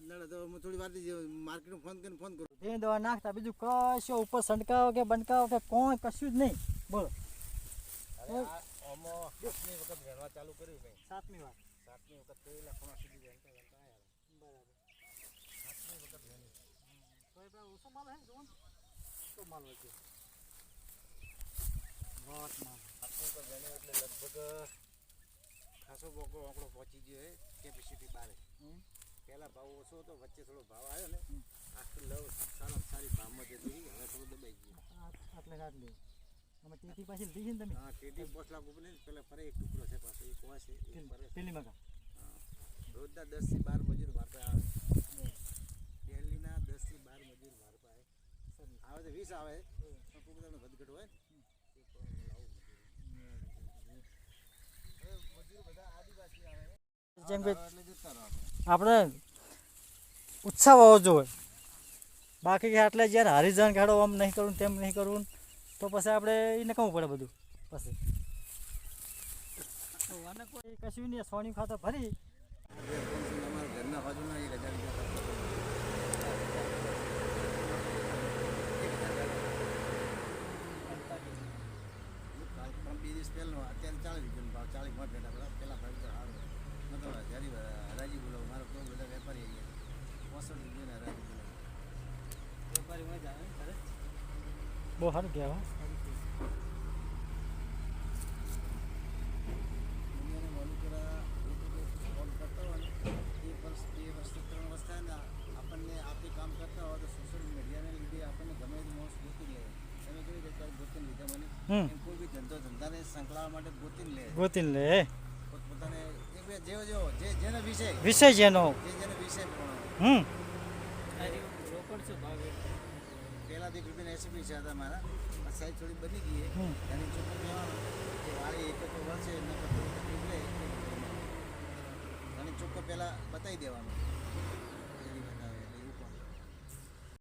થોડી વાર માર્કેટમાં ફોન કરીને ફોન કરું. તે દવા નાખતા બીજું કશો ઉપર સંડકાવો કે બંડકાવો કે કોઈ કશું જ નહીં. બોલો. સાતમી વખત વેણવા ચાલુ કર્યું ભાઈ સાતમી વાત સાતમી વખત તો સુધી બરાબર. સાતમી વખત વેણી તો એ પેલા ઓછો માલ હે જોવો તો માલ સાતમી વખત એટલે લગભગ ખાસો બોકો આપણો પહોંચી ગયો હે કેપેસિટી બારે. હમ. પહેલા ભાવ ઓછો હતો વચ્ચે થોડો ભાવ આવ્યો ને. આખી લવ સારા સારી ભાવમાં જતી હવે થોડું દબાઈ ગયું. આટલે આટલે અમે તેથી પાછી લીધી ને તમે? હા ટેટી પોસ્ટ લાખ ઉપર પેલા ફરે એક ટુકડો છે પાછો એક વાસે છે. પેલી હા. રોજના દસથી બાર મજૂર વારપા આવે. પહેલીના દસથી બાર મજૂર વારપા આવે આવે તો વીસ આવે પણ કોઈ વધઘટ હોય ને મજૂર બધા આદિવાસી જેમ કે આપણે. ઉત્સાહ હોવો જોઈએ. બાકી આટલે જ્યારે હરિજન કાઢો આમ નહીં કરવું તેમ નહીં કરવું તો પછી આપણે એને કહવું પડે બધું પછી. કોઈ કશું નહીં સોની ખાતર ભરી અત્યારે ચાલીસ રૂપિયાનો ભાવ ચાલીસમાં ભેટા પેલા પેલા ભાવ તો સારો મતલબ હજારી હરાજી બોલાવો મારો તો બધા વેપારી અહીંયા પોસઠ રૂપિયાની હરાજી બોલાવો વેપારી મજા આવે ઘરે બહુ સારું કહેવાય દુનિયાને વલુકરા કોલ કરતા હોય ને એ વર્ષ બે વર્ષથી ત્રણ વર્ષ થાય ને આપણને આપણે કામ કરતા હોય તો સોશિયલ મીડિયાને લીધે આપણને ગમે તે માણસ ગોતી લે. તમે કેવી રીતે અત્યારે લીધા મને કોઈ બી ધંધો ધંધાને સંકળાવવા માટે ગોતીને લે ગોતીને લે પોતપોતાને જેવો જેવો જે જેનો વિષય. વિષય જેનો. જેનો વિષય હમ પહેલાં તો એક રૂપિયાની રેસીપી છે હતા મારા આ સાઈઝ થોડી બની ગઈ. એની ચોખ્ખું વાળી એક તો વળશે એને થોડી તકલીફ લે અને ચોખ્ખો પહેલાં બતાવી દેવાનું.